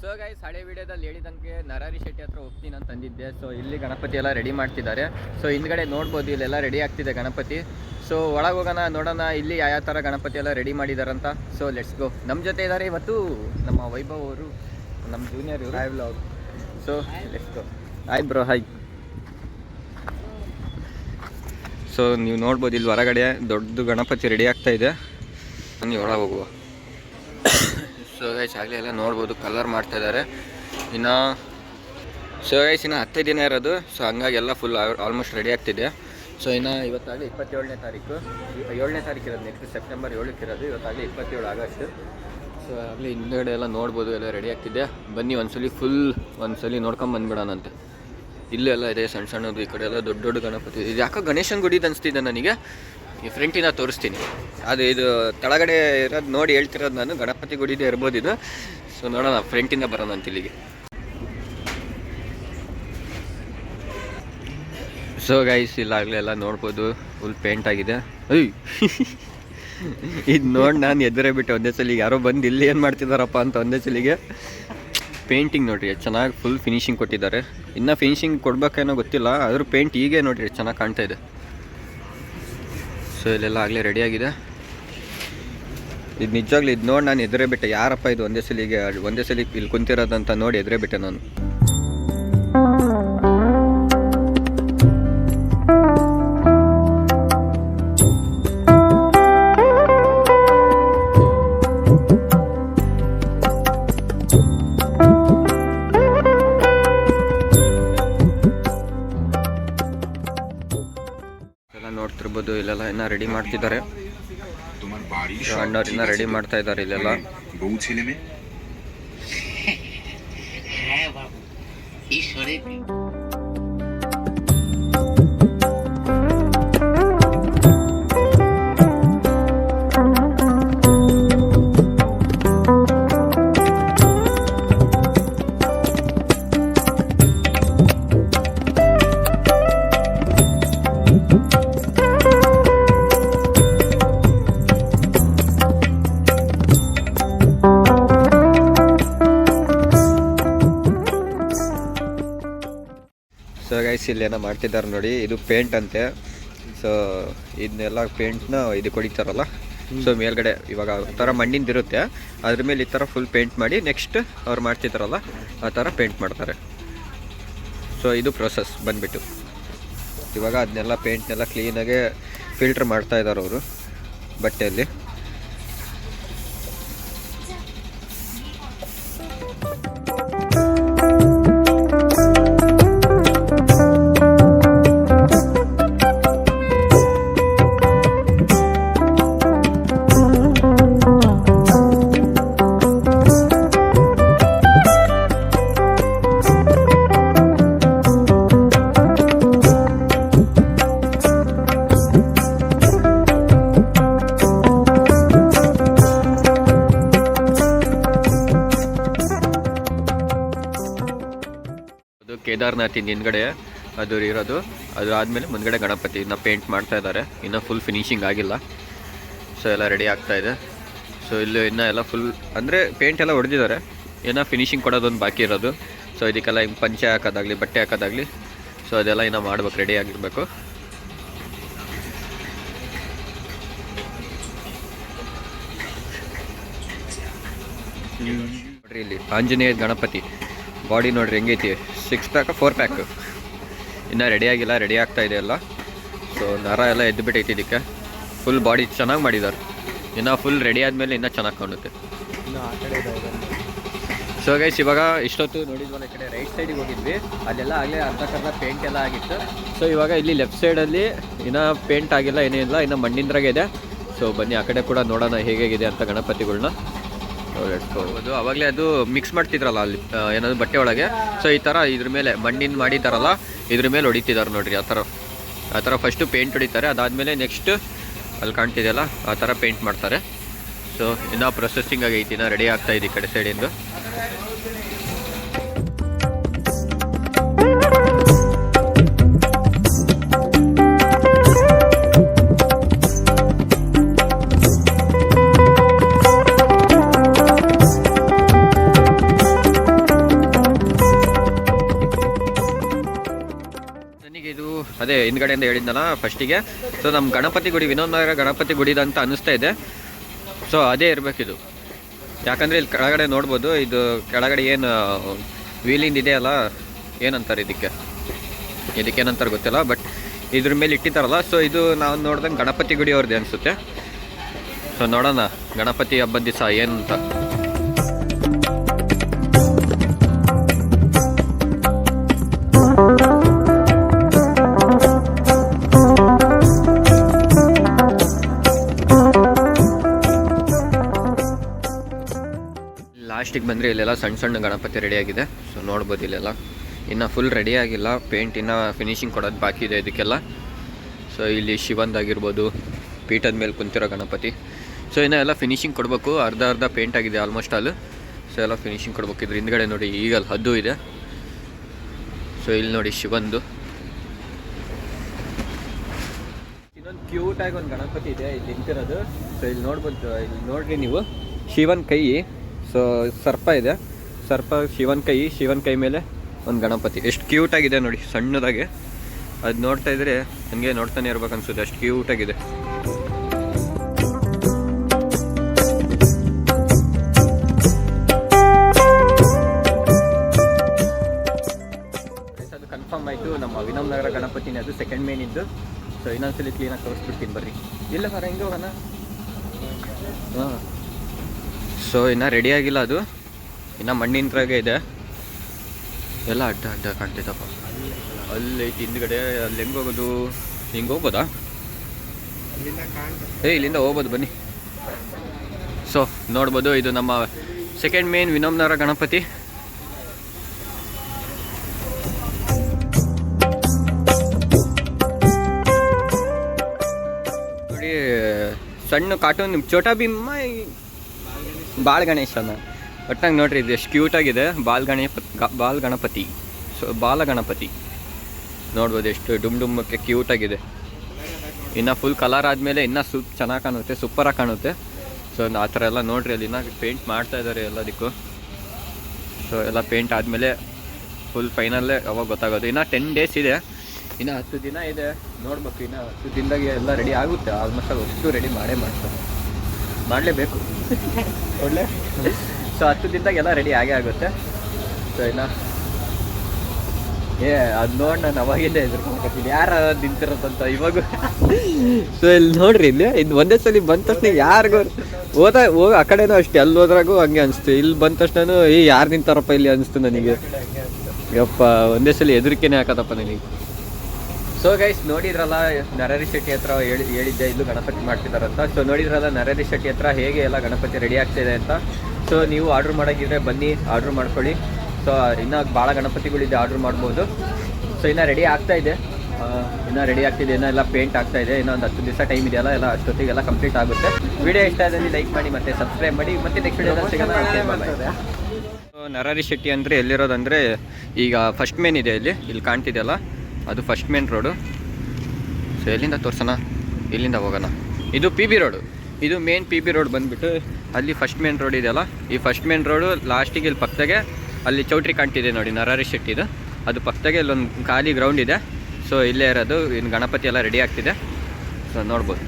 So guys ಹಳೆ ವಿಡಿಯೋದಲ್ಲಿ ಹೇಳಿದಂಗೆ ನರಾರಿ ಶೆಟ್ಟಿ ಹತ್ರ ಹೋಗ್ತೀನಿ ಅಂತ ಅಂದಿದ್ದೆ. ಸೊ ಇಲ್ಲಿ ಗಣಪತಿ ಎಲ್ಲ ರೆಡಿ ಮಾಡ್ತಿದ್ದಾರೆ. ಸೊ ಹಿಂದ್ಗಡೆ ನೋಡ್ಬೋದು ಇಲ್ಲೆಲ್ಲ ರೆಡಿ ಆಗ್ತಿದೆ ಗಣಪತಿ. ಸೊ ಒಳಗೆ ಹೋಗೋಣ ನೋಡೋಣ ಇಲ್ಲಿ ಯಾವ ಥರ ಗಣಪತಿ ಎಲ್ಲ ರೆಡಿ ಮಾಡಿದಾರಂತ. ಸೊ ಲೆಟ್ಸ್ ಗೋ ನಮ್ಮ ಜೊತೆ ಇದ್ದಾರೆ ಇವತ್ತು ನಮ್ಮ ವೈಭವ್ ಅವರು ನಮ್ಮ ಜೂನಿಯರ್ ಇವರು. ವ್ಲಾಗ್ ಸೊ ಲೆಟ್ಸ್ ಗೋ ಆಯ್ತು ಬ್ರೋ ಹಾಯ್ ಸೊ ನೀವು ನೋಡ್ಬೋದು ಇಲ್ಲಿ ಹೊರಗಡೆ ದೊಡ್ಡದು ಗಣಪತಿ ರೆಡಿ ಆಗ್ತಾ ಇದೆ. ನೀವು ಒಳಗೆ ಹೋಗುವ. ಗೈಸ್ ಆಗಲಿ ಎಲ್ಲ ನೋಡ್ಬೋದು ಕಲರ್ ಮಾಡ್ತಾ ಇದ್ದಾರೆ. ಇನ್ನು ಸೊ ಗೈಸ್ ಇನ್ನು ಹತ್ತೈದು ದಿನ ಇರೋದು ಸೊ ಹಂಗಾಗಿ ಎಲ್ಲ ಫುಲ್ ಆಲ್ಮೋಸ್ಟ್ ರೆಡಿ ಆಗ್ತಿದೆ. ಸೊ ಇನ್ನು ಇವತ್ತಾಗಲಿ ಇಪ್ಪತ್ತೇಳನೇ ತಾರೀಕು. ಏಳನೇ ತಾರೀಕು ಇರೋದು ನೆಕ್ಸ್ಟ್ ಸೆಪ್ಟೆಂಬರ್ ಏಳಕ್ಕೆ ಇರೋದು, ಇವತ್ತಾಗಲಿ ಇಪ್ಪತ್ತೇಳು ಆಗಸ್ಟ್. ಸೊ ಆಗಲಿ ಹಿಂದ್ಗಡೆ ಎಲ್ಲ ನೋಡ್ಬೋದು, ಎಲ್ಲ ರೆಡಿ ಆಗ್ತಿದೆ. ಬನ್ನಿ ಒಂದ್ಸಲಿ ಫುಲ್ ಒಂದ್ಸಲಿ ನೋಡ್ಕೊಂಡು ಬಂದ್ಬಿಡೋಣಂತೆ ಇಲ್ಲೆಲ್ಲ ಇದೆ, ಸಣ್ಣ ಸಣ್ಣದು, ಈ ಕಡೆ ಎಲ್ಲ ದೊಡ್ಡ ದೊಡ್ಡ ಗಣಪತಿ. ಇದು ಯಾಕೋ ಗಣೇಶನ ಗುಡಿದು ಅನಿಸ್ತಿದೆ ನನಗೆ. ಈ ಫ್ರಂಟಿನ ತೋರಿಸ್ತೀನಿ. ಅದು ಇದು ಕೆಳಗಡೆ ಇರೋದು ನೋಡಿ ಹೇಳ್ತಿರೋದು ನಾನು, ಗಣಪತಿ ಗುಡಿದೇ ಇರ್ಬೋದು ಇದು. ಸೊ ನೋಡೋಣ, ಫ್ರಂಟಿಂದ ಬರೋಣ ಅಂತ ಇಲ್ಲಿಗೆ. ಸೊ ಗೈಸ್ ಇಲ್ಲಾಗಲೇ ಎಲ್ಲ ನೋಡ್ಬೋದು. ಫುಲ್ ಪೇಂಟ್ ಆಗಿದೆ. ಅಯ್ಯ! ಇದು ನೋಡಿ ನಾನು ಎದುರೇ ಬಿಟ್ಟೆ ಒಂದೇ ಸಲಿಗೆ. ಯಾರೋ ಬಂದು ಇಲ್ಲಿ ಏನು ಮಾಡ್ತಿದ್ದಾರಪ್ಪ ಅಂತ ಒಂದೇ ಸಲಿಗೆ. ಪೇಂಟಿಂಗ್ ನೋಡಿರಿ ಚೆನ್ನಾಗಿ ಫುಲ್ ಫಿನಿಶಿಂಗ್ ಕೊಟ್ಟಿದ್ದಾರೆ. ಇನ್ನೂ ಫಿನಿಶಿಂಗ್ ಕೊಡ್ಬೇಕೇನೋ ಗೊತ್ತಿಲ್ಲ, ಆದರೂ ಪೇಂಟ್ ಹೀಗೆ ನೋಡಿರಿ ಚೆನ್ನಾಗಿ ಕಾಣ್ತಾ ಇದೆ. ಸೊ ಇಲ್ಲೆಲ್ಲ ಆಗಲೇ ರೆಡಿಯಾಗಿದೆ ಇದು ನಿಜವಾಗ್ಲೂ ಇದು ನೋಡಿ ನಾನು ಎದುರೇ ಬಿಟ್ಟೆ. ಯಾರಪ್ಪ ಇದು ಒಂದೇ ಸಲಿಗೆ ಒಂದೇ ಸಲಿಗೆ ಇಲ್ಲಿ ಕುಂತಿರೋದಂತ ನೋಡಿ ಎದುರೇ ಬಿಟ್ಟೆ ನಾನು. ಇದು ಇಲ್ಲೆಲ್ಲ ಇನ್ನ ರೆಡಿ ಮಾಡ್ತಿದ್ದಾರೆ. ಅಣ್ಣವ್ರು ಇನ್ನ ರೆಡಿ ಮಾಡ್ತಾ ಇದ್ದಾರೆ ಇಲ್ಲೆಲ್ಲ. ಗೈಸ್ ಏನೋ ಮಾಡ್ತಿದ್ದಾರೆ ನೋಡಿ ಇದು ಪೇಂಟ್ ಅಂತೆ. ಸೊ ಇದನ್ನೆಲ್ಲ ಪೇಂಟ್ನ ಇದು ಕೊಡಿತಾರಲ್ಲ ಸೊ ಮೇಲ್ಗಡೆ ಇವಾಗ ಥರ ಮಣ್ಣಿಂದ ಇರುತ್ತೆ. ಅದ್ರ ಮೇಲೆ ಈ ಥರ ಫುಲ್ ಪೇಂಟ್ ಮಾಡಿ ನೆಕ್ಸ್ಟ್ ಅವ್ರು ಮಾಡ್ತಿದ್ದಾರಲ್ಲ ಆ ಥರ ಪೇಂಟ್ ಮಾಡ್ತಾರೆ. ಸೊ ಇದು ಪ್ರೊಸೆಸ್ ಬಂದ್ಬಿಟ್ಟು. ಇವಾಗ ಅದನ್ನೆಲ್ಲ ಪೇಂಟ್ನೆಲ್ಲ ಕ್ಲೀನಾಗೆ ಫಿಲ್ಟ್ರ್ ಮಾಡ್ತಾ ಇದ್ದಾರೆ ಅವರು ಬಟ್ಟೆಯಲ್ಲಿ. ಅದು ಕೇದಾರ್ನಾಥಿಂದ ಹಿಂದ್ಗಡೆ ಅದು ಇರೋದು. ಅದು ಆದಮೇಲೆ ಮುಂದ್ಗಡೆ ಗಣಪತಿ ಇನ್ನು ಪೇಂಟ್ ಮಾಡ್ತಾ ಇದ್ದಾರೆ ಇನ್ನೂ ಫುಲ್ ಫಿನಿಶಿಂಗ್ ಆಗಿಲ್ಲ. ಸೊ ಎಲ್ಲ ರೆಡಿ ಆಗ್ತಾ ಇದೆ. ಸೊ ಇಲ್ಲಿ ಇನ್ನೂ ಎಲ್ಲ ಫುಲ್ ಅಂದರೆ ಪೇಂಟ್ ಎಲ್ಲ ಹೊಡೆದಿದ್ದಾರೆ. ಏನೋ ಫಿನಿಶಿಂಗ್ ಕೊಡೋದೊಂದು ಬಾಕಿ ಇರೋದು. ಸೊ ಇದಕ್ಕೆಲ್ಲ ಹಿಂಗೆ ಪಂಚೆ ಹಾಕೋದಾಗಲಿ, ಬಟ್ಟೆ ಹಾಕೋದಾಗಲಿ. ಸೊ ಅದೆಲ್ಲ ಇನ್ನೂ ಮಾಡ್ಬೇಕು ರೆಡಿ ಆಗಿರಬೇಕು. ನೋಡ್ರಿ ಇಲ್ಲಿ ಆಂಜನೇಯ ಗಣಪತಿ. ಬಾಡಿ ನೋಡ್ರಿ ಹೆಂಗೈತಿ? ಸಿಕ್ಸ್ ಪ್ಯಾಕ್ ಫೋರ್ ಪ್ಯಾಕ್ ಇನ್ನೂ ರೆಡಿ ಆಗಿಲ್ಲ ರೆಡಿ ಆಗ್ತಾ ಇದೆ ಎಲ್ಲ. ಸೊ ನರ ಎಲ್ಲ ಎದ್ದು ಬಿಟ್ಟೈತಿ ಇದಕ್ಕೆ. ಫುಲ್ ಬಾಡಿ ಚೆನ್ನಾಗಿ ಮಾಡಿದ್ದಾರೆ ಇನ್ನು ಫುಲ್ ರೆಡಿ ಆದಮೇಲೆ ಇನ್ನೂ ಚೆನ್ನಾಗಿ ಕಾಣುತ್ತೆ. ಸೊ ಗೈಸ್ ಇವಾಗ ಇಷ್ಟೊತ್ತು ನೋಡಿದ್ವಲ್ಲ ಈ ಕಡೆ ರೈಟ್ ಸೈಡಿಗೆ ಹೋಗಿದ್ವಿ. ಅಲ್ಲೆಲ್ಲ ಆಗಲೇ ಅರ್ಧಕ್ಕರ್ಧ ಪೇಂಟ್ ಎಲ್ಲ ಆಗಿತ್ತು. ಸೊ ಇವಾಗ ಇಲ್ಲಿ ಲೆಫ್ಟ್ ಸೈಡಲ್ಲಿ ಇನ್ನೂ ಪೇಂಟ್ ಆಗಿಲ್ಲ ಏನಿಲ್ಲ ಇನ್ನು ಮಣ್ಣಿಂದ್ರಾಗೆ ಇದೆ. ಸೊ ಬನ್ನಿ ಆ ಕಡೆ ಕೂಡ ನೋಡೋಣ ಹೇಗಿದೆ ಅಂತ ಗಣಪತಿಗಳ್ನ. ನೋಡ್ಬೋದು ಅವಾಗಲೇ ಅದು ಮಿಕ್ಸ್ ಮಾಡ್ತಿದ್ರಲ್ಲ ಅಲ್ಲಿ ಏನಾದ್ರು ಏನದು ಬಟ್ಟೆ ಒಳಗೆ. ಸೊ ಈ ಥರ ಇದ್ರ ಮೇಲೆ ಮಣ್ಣಿನ ಮಾಡಿದಾರಲ್ಲ, ಇದ್ರ ಮೇಲೆ ಹೊಡಿತಿದ್ದಾರೆ ನೋಡ್ರಿ, ಆ ಥರ ಆ ಥರ ಫಸ್ಟು ಪೇಂಟ್ ಹೊಡಿತಾರೆ. ಅದಾದಮೇಲೆ ನೆಕ್ಸ್ಟ್ ಅಲ್ಲಿ ಕಾಣ್ತಿದೆಯಲ್ಲ, ಆ ಥರ ಪೇಂಟ್ ಮಾಡ್ತಾರೆ. ಸೊ ಇನ್ನೂ ಪ್ರೊಸೆಸಿಂಗ್ ಆಗೈತಿ, ಇನ್ನೂ ರೆಡಿ ಆಗ್ತಾ ಇದೆ ಈ ಕಡೆ ಸೈಡಿಂದು ಹಿಂದ್ಗಡೆಯಿಂದ ಹೇಳಿದ್ನಲ್ಲ ಫಸ್ಟಿಗೆ. ಸೊ ನಮ್ಮ ಗಣಪತಿ ಗುಡಿ, ವಿನೋದ್ ನಗರ ಗಣಪತಿ ಗುಡಿದ ಅಂತ ಅನಿಸ್ತಾ ಇದೆ. ಸೊ ಅದೇ ಇರಬೇಕಿದು. ಯಾಕಂದರೆ ಇಲ್ಲಿ ಕೆಳಗಡೆ ನೋಡ್ಬೋದು, ಇದು ಕೆಳಗಡೆ ಏನು, ವೀಲಿಂದ ಇದೆಯಲ್ಲ ಏನಂತಾರೆ ಇದಕ್ಕೆ? ಇದಕ್ಕೇನಂತಾರೆ ಗೊತ್ತಿಲ್ಲ ಬಟ್ ಇದ್ರ ಮೇಲೆ ಇಟ್ಟಿದ್ದಾರಲ್ಲ ಸೊ ಇದು ನಾವು ನೋಡ್ದಂಗೆ ಗಣಪತಿ ಗುಡಿ ಅವ್ರದ್ದು ಅನಿಸುತ್ತೆ. ಸೊ ನೋಡೋಣ, ಗಣಪತಿ ಹಬ್ಬದ ದಿವಸ ಏನು ಅಂತ. ಲಾಸ್ಟಿಗೆ ಬಂದರೆ ಇಲ್ಲೆಲ್ಲ ಸಣ್ಣ ಸಣ್ಣ ಗಣಪತಿ ರೆಡಿಯಾಗಿದೆ ಸೊ ನೋಡ್ಬೋದು ಇಲ್ಲೆಲ್ಲ. ಇನ್ನು ಫುಲ್ ರೆಡಿ ಆಗಿಲ್ಲ. ಪೇಂಟ್ ಇನ್ನು ಫಿನಿಶಿಂಗ್ ಕೊಡೋದು ಬಾಕಿ ಇದೆ ಇದಕ್ಕೆಲ್ಲ. ಸೊ ಇಲ್ಲಿ ಶಿವಂದಾಗಿರ್ಬೋದು ಪೀಠದ ಮೇಲೆ ಕುಂತಿರೋ ಗಣಪತಿ. ಸೊ ಇನ್ನು ಎಲ್ಲ ಫಿನಿಶಿಂಗ್ ಕೊಡಬೇಕು. ಅರ್ಧ ಅರ್ಧ ಪೇಂಟ್ ಆಗಿದೆ ಆಲ್ಮೋಸ್ಟ್ ಆಲ್ ಸೊ ಎಲ್ಲ ಫಿನಿಶಿಂಗ್ ಕೊಡಬೇಕು. ಇದ್ರ ಹಿಂದ್ಗಡೆ ನೋಡಿ ಈಗ ಅಲ್ಲಿ ಹದ್ದು ಇದೆ. ಸೊ ಇಲ್ಲಿ ನೋಡಿ ಶಿವಂದು. ಇನ್ನೊಂದು ಕ್ಯೂಟ್ ಆಗಿ ಒಂದು ಗಣಪತಿ ಇದೆ ಇಲ್ಲಿ ನಿಂತಿರೋದು. ಸೊ ಇಲ್ಲಿ ನೋಡ್ಬೋದು, ಇಲ್ಲಿ ನೋಡ್ರಿ ನೀವು. ಶಿವನ್ ಕೈ. ಸೊ ಸರ್ಪ ಇದೆ. ಸರ್ಪ ಶಿವನ್ ಕೈ ಶಿವನ್ ಕೈ ಮೇಲೆ ಒಂದು ಗಣಪತಿ. ಎಷ್ಟು ಕ್ಯೂಟ್ ಆಗಿದೆ ನೋಡಿ ಸಣ್ಣದಾಗೆ. ಅದು ನೋಡ್ತಾ ಇದ್ರೆ ನನಗೆ ನೋಡ್ತಾನೆ ಇರ್ಬೇಕು ಅನ್ಸುತ್ತೆ ಅಷ್ಟು ಕ್ಯೂಟ್ ಆಗಿದೆ. Guys, ಅದು ಕನ್ಫರ್ಮ್ ಆಯಿತು ನಮ್ಮ ವಿನಮ್ ನಗರ ಗಣಪತಿನೇ ಅದು ಸೆಕೆಂಡ್ ಮೇನ್ ಇದ್ದು. ಸೊ ಇನ್ನೊಂದ್ಸಲಿ ಕ್ಲೀನಾಗಿ ತೋರಿಸ್ಬಿಡ್ತೀನಿ ಬರ್ರಿ. ಇಲ್ಲ ಸರ್ ಹೆಂಗೆ ಹೋಗೋಣ? ಹಾಂ. ಸೊ ಇನ್ನು ರೆಡಿ ಆಗಿಲ್ಲ ಅದು. ಇನ್ನು ಮಣ್ಣಿನ ಇದೆ. ಎಲ್ಲ ಅಡ್ಡ ಅಡ್ಡ ಕಾಣ್ತೈತಪ್ಪ ಅಲ್ಲಿ ಹಿಂದ್ಗಡೆ, ಅಲ್ಲಿ ಹೆಂಗೆ ಹೋಗೋದು? ಹಿಂಗೆ ಹೋಗ್ಬೋದಾ? ಏ, ಇಲ್ಲಿಂದ ಹೋಗ್ಬೋದು, ಬನ್ನಿ. ಸೊ ನೋಡ್ಬೋದು, ಇದು ನಮ್ಮ ಸೆಕೆಂಡ್ ಮೇನ್ ವಿನೋಮ್ನಾರ ಗಣಪತಿ. ನೋಡಿ, ಸಣ್ಣ ಕಾರ್ಟೂನ್ ಚೋಟಾ ಭೀಮ ಬಾಲ್ ಗಣೇಶನ ಒಟ್ಟಂಗೆ ನೋಡ್ರಿ ಇದು ಎಷ್ಟು ಕ್ಯೂಟಾಗಿದೆ ಬಾಲ್ ಗಣೇಶ ಬಾಲ್ ಗಣಪತಿ. ಸೊ, ಬಾಲ ಗಣಪತಿ. ನೋಡ್ಬೋದು ಎಷ್ಟು ಡುಮ್ ಡುಮ್ಮಕ್ಕೆ ಕ್ಯೂಟಾಗಿದೆ ಇನ್ನು ಫುಲ್ ಕಲರ್ ಆದಮೇಲೆ ಇನ್ನೂ ಸೂಪ್ ಚೆನ್ನಾಗಿ ಕಾಣುತ್ತೆ ಸೂಪರಾಗಿ ಕಾಣುತ್ತೆ. ಸೊ ಆ ಥರ ಎಲ್ಲ ನೋಡ್ರಿ, ಅಲ್ಲಿ ಇನ್ನೂ ಪೇಂಟ್ ಮಾಡ್ತಾ ಇದ್ದಾರೆ ಎಲ್ಲದಕ್ಕೂ. ಸೊ ಎಲ್ಲ ಪೇಂಟ್ ಆದಮೇಲೆ ಫುಲ್ ಫೈನಲ್ಲೇ ಅವಾಗ ಗೊತ್ತಾಗೋದು. ಇನ್ನೂ ಟೆನ್ ಡೇಸ್ ಇದೆ. ಇನ್ನು ಹತ್ತು ದಿನ ಇದೆ. ನೋಡ್ಬೇಕು, ಇನ್ನು ಹತ್ತು ದಿನದಾಗೆ ಎಲ್ಲ ರೆಡಿ ಆಗುತ್ತೆ. ಆಲ್ಮೋಸ್ಟ್ ಅಲ್ಲಿ ಅಷ್ಟು ರೆಡಿ ಮಾಡೇ ಮಾಡ್ತಾರೆ. ಮಾಡಲೇಬೇಕು. ಒಳ್ಳೆ? ಸೊ ಹತ್ತು ದಿನದಾಗ ಎಲ್ಲ ರೆಡಿ ಆಗೇ ಆಗುತ್ತೆ. ಸೊ ಇನ್ನು ಏ, ಅದು ನೋಡಿ ನಾನು ಅವಾಗಿಂದ ಎದುರ್ಕೊಂಡ್ತೀನಿ ಯಾರು ನಿಂತಿರೋದಂತ ಇವಾಗ? ಸೊ ಇಲ್ಲಿ ನೋಡ್ರಿ, ಇಲ್ಲಿ ಇದು ಒಂದೇ ಸಲ ಬಂದ ತಕ್ಷಣ ಯಾರಿಗೂ ಹೋದ, ಹೋಗ, ಆ ಕಡೆನೂ ಅಷ್ಟೇ, ಅಲ್ಲಿ ಹೋದ್ರಾಗೂ ಹಂಗೆ ಅನಿಸ್ತು. ಇಲ್ಲಿ ಬಂದ ತಕ್ಷಣ ಏ, ಯಾರು ನಿಂತಾರಪ್ಪ ಇಲ್ಲಿ ಅನಿಸ್ತು ನನಗೆ. ಯಪ್ಪ, ಒಂದೇ ಸಲ ಹೆದರಿಕೆನೇ ಹಾಕದಪ್ಪ ನನಗೆ. ಸೊ ಗೈಸ್ ನೋಡಿದ್ರಲ್ಲ ನರಹರಿ ಶೆಟ್ಟಿ ಹತ್ರ ಹೇಳಿ, ಹೇಳಿದ್ದೆ, ಇಲ್ಲೂ ಗಣಪತಿ ಮಾಡ್ತಿದಾರಂತ ಸೊ ನೋಡಿದ್ರಲ್ಲ ನರಹರಿ ಶೆಟ್ಟಿ ಹತ್ರ ಹೇಗೆ ಎಲ್ಲ ಗಣಪತಿ ರೆಡಿ ಆಗ್ತಿದೆ ಅಂತ. ಸೊ ನೀವು ಆರ್ಡ್ರ್ ಮಾಡೋಕ್ಕಿದ್ರೆ ಬನ್ನಿ ಆರ್ಡ್ರ್ ಮಾಡ್ಕೊಳ್ಳಿ. ಸೊ ಇನ್ನೂ ಭಾಳ ಗಣಪತಿಗಳಿದೆ ಆರ್ಡ್ರ್ ಮಾಡ್ಬೋದು. ಸೊ ಇನ್ನೂ ರೆಡಿ ಆಗ್ತಾ ಇದೆ. ಇನ್ನೂ ರೆಡಿ ಆಗ್ತಿದೆ, ಇನ್ನೂ ಎಲ್ಲ ಪೇಂಟ್ ಆಗ್ತಾ ಇದೆ. ಇನ್ನೂ ಒಂದು ಹತ್ತು ದಿವಸ ಟೈಮ್ ಇದೆಯಲ್ಲ, ಎಲ್ಲ ಅಷ್ಟೊತ್ತಿಗೆಲ್ಲ ಕಂಪ್ಲೀಟ್ ಆಗುತ್ತೆ. ವಿಡಿಯೋ ಇಷ್ಟ ಆದಲ್ಲಿ ಲೈಕ್ ಮಾಡಿ ಮತ್ತೆ ಸಬ್ಸ್ಕ್ರೈಬ್ ಮಾಡಿ. ಮತ್ತೆ ನೆಕ್ಸ್ಟ್ ವಿಡಿಯೋ ಸಿಗೋಣ. ನರಹರಿ ಶೆಟ್ಟಿ ಅಂದರೆ ಎಲ್ಲಿರೋದಂದರೆ, ಈಗ ಫಸ್ಟ್ ಮೇನ್ ಇದೆ ಇಲ್ಲಿ ಇಲ್ಲಿ ಕಾಣ್ತಿದೆಯಲ್ಲ ಅದು ಫಸ್ಟ್ ಮೇನ್ ರೋಡು ಸೊ ಎಲ್ಲಿಂದ ತೋರ್ಸೋಣ? ಇಲ್ಲಿಂದ ಹೋಗೋಣ. ಇದು ಪಿ ಬಿ ರೋಡು ಇದು ಮೇನ್ ಪಿ ಬಿ ರೋಡ್ ಬಂದುಬಿಟ್ಟು ಅಲ್ಲಿ ಫಸ್ಟ್ ಮೇನ್ ರೋಡ್ ಇದೆಯಲ್ಲ ಈ ಫಸ್ಟ್ ಮೇನ್ ರೋಡು ಲಾಸ್ಟಿಗೆ ಇಲ್ಲಿ ಪಕ್ಕದಾಗೆ ಅಲ್ಲಿ ಚೌಟ್ರಿ ಕಾಣ್ತಿದೆ ನೋಡಿ ನರಾರಿ ಶೆಟ್ಟಿದು ಅದು ಪಕ್ಕದಾಗೆ ಇಲ್ಲೊಂದು ಖಾಲಿ ಗ್ರೌಂಡ್ ಇದೆ. ಸೊ ಇಲ್ಲೇ ಇರೋದು, ಇನ್ನು ಗಣಪತಿ ಎಲ್ಲ ರೆಡಿ ಆಗ್ತಿದೆ. ಸೊ ನೋಡ್ಬೋದು.